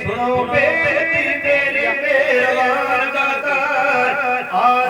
ਸੁਣੋ ਬੇਨਤੀ ਤੇਰੀ ਮਿਹਰਬਾਨ ਦਾਤਾ ਆਸ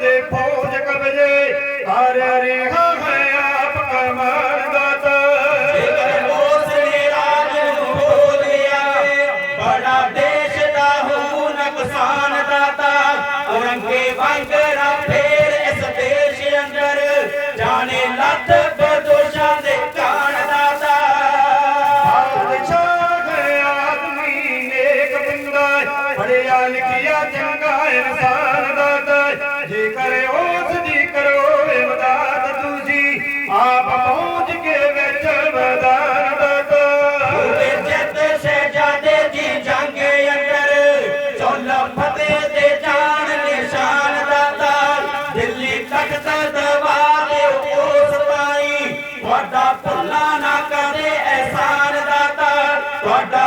ਦੇ ਫੌਜ ਕਬਜੇ ਹਰ ਰਿਹਾ ਹੈ ਆਪ ਕਮਾਲ ਦਾਤਾ। ਜੇਕਰ ਉਸ ਨੇ ਰਾਜ ਨੂੰ ਖੋ ਲਿਆ ਬੜਾ ਦੇਸ਼ ਦਾ ਹੋ ਨੁਕਸਾਨ ਦਾਤਾ। ਔਰੰਗੇ ਵਾਂਗਰਾ ਫੇਰ ਇਸ ਦੇਸ਼ ਅੰਦਰ ਜਾਣੇ ਲੱਥ ਬਦੋਸ਼ਾਂ ਦੇ ਕਾਣ ਦਾਤਾ। ਬਾਦਸ਼ਾਹ ਹੈ ਆਦਮੀ ਨੇਕ ਬੰਦਾ ਪੜਿਆ ਲਿਖਿਆ ਚੰਗਾ ਇਨਸਾਨ। பாட்டா